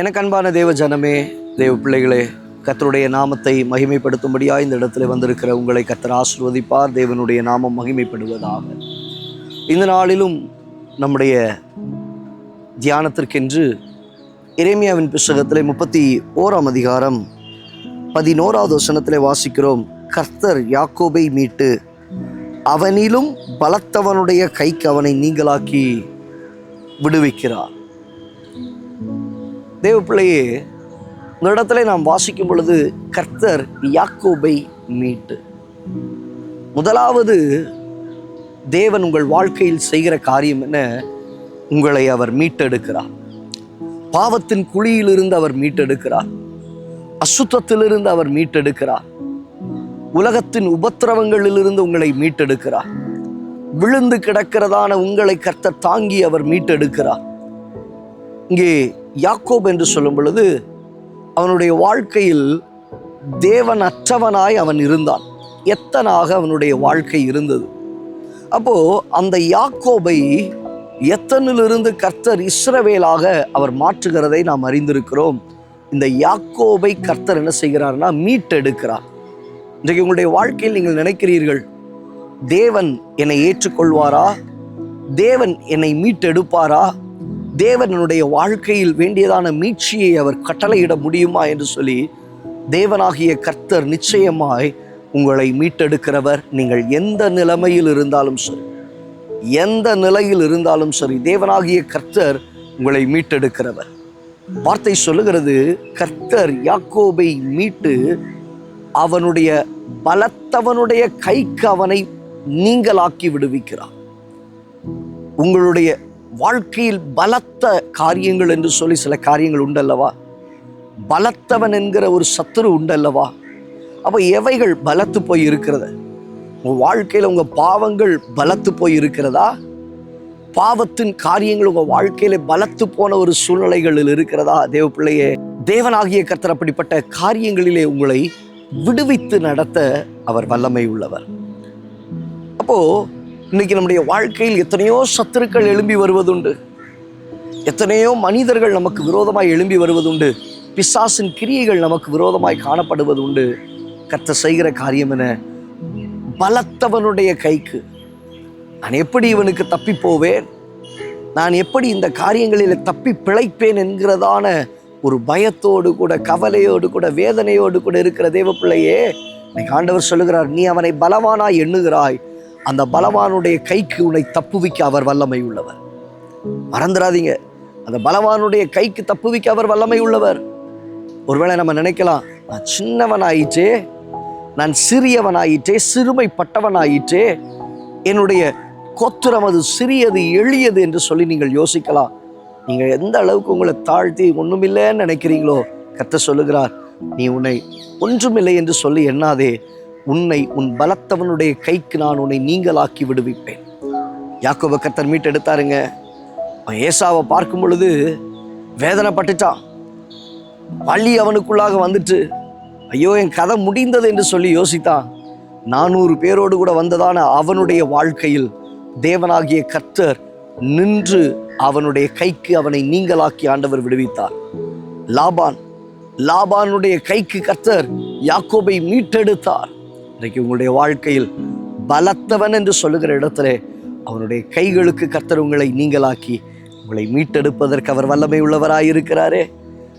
எனக்கு அன்பான தேவ ஜனமே தேவ பிள்ளைகளே கத்தருடைய நாமத்தை மகிமைப்படுத்தும்படியா இந்த இடத்துல வந்திருக்கிற உங்களை கத்தர் ஆசிர்வதிப்பார் தேவனுடைய நாமம் மகிமைப்படுவதாக. இந்த நாளிலும் நம்முடைய தியானத்திற்கென்று இறைமியாவின் புஸ்தகத்தில் முப்பத்தி ஓராம் அதிகாரம் பதினோராவது வசனத்தில் வாசிக்கிறோம் கர்த்தர் யாக்கோபை மீட்டு அவனிலும் பலத்தவனுடைய கைக்கு அவனை நீங்களாக்கி விடுவிக்கிறார். தேவ பிள்ளையே இந்த இடத்துல நாம் வாசிக்கும் பொழுது கர்த்தர் யாக்கோபை மீட்டு. முதலாவது தேவன் உங்கள் வாழ்க்கையில் செய்கிற காரியம் என்ன? உங்களை அவர் மீட்டெடுக்கிறார். பாவத்தின் குழியிலிருந்து அவர் மீட்டெடுக்கிறார். அசுத்தத்திலிருந்து அவர் மீட்டெடுக்கிறார். உலகத்தின் உபத்திரவங்களிலிருந்து உங்களை மீட்டெடுக்கிறார். விழுந்து கிடக்கிறதான உங்களை கர்த்தர் தாங்கி அவர் மீட்டெடுக்கிறார். இங்கே யாக்கோப் என்று சொல்லும் பொழுது அவனுடைய வாழ்க்கையில் தேவன் அற்றவனாய் அவன் இருந்தான். எத்தனாக அவனுடைய வாழ்க்கை இருந்தது? அப்போது அந்த யாக்கோபை எத்தனிலிருந்து கர்த்தர் இஸ்ரவேலாக அவர் மாற்றுகிறதை நாம் அறிந்திருக்கிறோம். இந்த யாக்கோபை கர்த்தர் என்ன செய்கிறார்னா மீட்டெடுக்கிறார். இன்றைக்கு உங்களுடைய வாழ்க்கையில் நீங்கள் நினைக்கிறீர்கள் தேவன் என்னை ஏற்றுக்கொள்வாரா? தேவன் என்னை மீட்டெடுப்பாரா? தேவனுடைய வாழ்க்கையில் வேண்டியதான மீட்சியை அவர் கட்டளையிட முடியுமா என்று சொல்லி தேவனாகிய கர்த்தர் நிச்சயமாய் உங்களை மீட்டெடுக்கிறவர். நீங்கள் எந்த நிலைமையில் இருந்தாலும் சரி எந்த நிலையில் இருந்தாலும் சரி தேவனாகிய கர்த்தர் உங்களை மீட்டெடுக்கிறவர். வார்த்தை சொல்லுகிறது கர்த்தர் யாக்கோபை மீட்டு அவனுடைய பலத்தவனுடைய கைக்கு அவனை நீங்களாக்கி விடுவிக்கிறார். உங்களுடைய வாழ்க்கையில் பலத்த காரியங்கள் என்று சொல்லி சில காரியங்கள் உண்டல்லவா? பலத்தவன் என்கிற ஒரு சத்துரு உண்டல்லவா? அப்போ எவைகள் பலத்து போய் இருக்கிறது? உங்கள் வாழ்க்கையில் உங்கள் பாவங்கள் பலத்து போய் இருக்கிறதா? பாவத்தின் காரியங்கள் உங்கள் வாழ்க்கையில் பலத்து போன ஒரு சூழ்நிலைகளில் இருக்கிறதா? தேவ பிள்ளையே தேவனாகிய கர்த்தர் அப்படிப்பட்ட காரியங்களிலே உங்களை விடுவித்து நடத்த அவர் வல்லமை உள்ளவர். அப்போது இன்னைக்கு நம்முடைய வாழ்க்கையில் எத்தனையோ சத்துருக்கள் எழும்பி வருவதுண்டு. எத்தனையோ மனிதர்கள் நமக்கு விரோதமாய் எழும்பி வருவதுண்டு. பிசாசின் கிரியைகள் நமக்கு விரோதமாய் காணப்படுவது உண்டு கத்த செய்கிற காரியம் என பலத்தவனுடைய கைக்கு. நான் எப்படி இவனுக்கு தப்பி போவேன் நான் எப்படி இந்த காரியங்களில் தப்பி பிழைப்பேன் என்கிறதான ஒரு பயத்தோடு கூட கவலையோடு கூட வேதனையோடு கூட இருக்கிற தேவ பிள்ளையே இன்னைக்கு ஆண்டவர் சொல்லுகிறார் நீ அவனை பலவானாய் எண்ணுகிறாய். அந்த பலவானுடைய கைக்கு உன்னை தப்புவிக்க அவர் வல்லமை உள்ளவர். மறந்துடாதீங்க அந்த பலவானுடைய கைக்கு தப்புவிக்க அவர் வல்லமை உள்ளவர். ஒருவேளை நம்ம நினைக்கலாம் நான் சின்னவனாயிற்றே நான் சிறியவன் ஆயிற்றே ஆயிற்றே என்னுடைய கோத்திரம் அது சிறியது எளியது என்று சொல்லி நீங்கள் யோசிக்கலாம். நீங்கள் எந்த அளவுக்கு உங்களை தாழ்த்தி ஒன்றுமில்லைன்னு நினைக்கிறீங்களோ கத்த சொல்லுகிறார் நீ உன்னை ஒன்றுமில்லை என்று சொல்லி எண்ணாதே. உன்னை உன் பலத்தவனுடைய கைக்கு நான் உன்னை நீங்களாக்கி விடுவிப்பேன். யாக்கோப கத்தர் மீட்டெடுத்தாருங்க அவன் ஏசாவை பார்க்கும் பொழுது வேதனைப்பட்டுட்டான். பள்ளி அவனுக்குள்ளாக வந்துட்டு ஐயோ என் கதை முடிந்தது என்று சொல்லி யோசித்தான். நானூறு பேரோடு கூட வந்ததான அவனுடைய வாழ்க்கையில் தேவனாகிய கர்த்தர் நின்று அவனுடைய கைக்கு அவனை நீங்களாக்கி ஆண்டவர் விடுவித்தார். லாபான் லாபானுடைய கைக்கு கர்த்தர் யாக்கோபை மீட்டெடுத்தார். இன்றைக்கு உங்களுடைய வாழ்க்கையில் பலத்தவன் என்று சொல்லுகிற இடத்துல அவனுடைய கைகளுக்கு கர்த்தர் உங்களை நீங்களாக்கி உங்களை மீட்டெடுப்பதற்கு அவர் வல்லமை உள்ளவராக இருக்கிறாரே.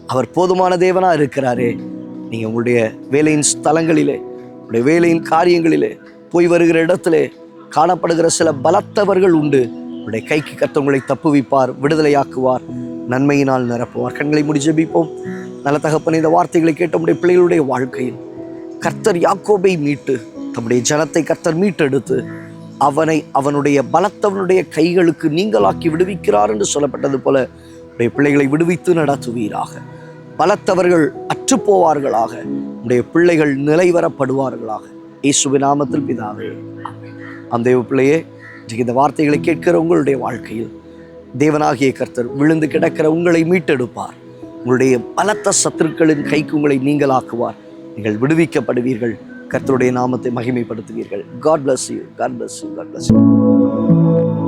அவர் போதுமான தேவனாக இருக்கிறாரே. நீங்கள் உங்களுடைய வேலையின் ஸ்தலங்களிலே உங்களுடைய வேலையின் காரியங்களிலே போய் வருகிற இடத்துல காணப்படுகிற சில பலத்தவர்கள் உண்டு. உங்களுடைய கைக்கு கத்த உங்களை தப்புவிப்பார் விடுதலையாக்குவார் நன்மையினால் நிரப்புவார். கண்களை முடி நல்ல தகப்பன் இந்த வார்த்தைகளை கேட்ட உடைய பிள்ளைகளுடைய வாழ்க்கையில் கர்த்தர் யாக்கோபை மீட்டு தம்முடைய ஜனத்தை கர்த்தர் மீட்டெடுத்து அவனை அவனுடைய பலத்தவனுடைய கைகளுக்கு நீங்களாக்கி விடுவிக்கிறார் என்று சொல்லப்பட்டது போல உடைய பிள்ளைகளை விடுவித்து நடத்துவீராக. பலத்தவர்கள் அற்றுப்போவார்களாக. உடைய பிள்ளைகள் நிலைவரப்படுவார்களாக. இயேசுவின் நாமத்தில் பிதாவே. அந்த தேவ பிள்ளையே இன்றைக்கு இந்த வார்த்தைகளை கேட்கிற உங்களுடைய வாழ்க்கையில் தேவனாகிய கர்த்தர் விழுந்து கிடக்கிற உங்களை மீட்டெடுப்பார். உங்களுடைய பலத்த சத்துருக்களின் கைக்கு உங்களை நீங்களாக்குவார் நீங்கள் விடுவிக்கப்படுவீர்கள். கர்த்தருடைய நாமத்தை மகிமைப்படுத்துவீர்கள். God bless you God bless you God bless you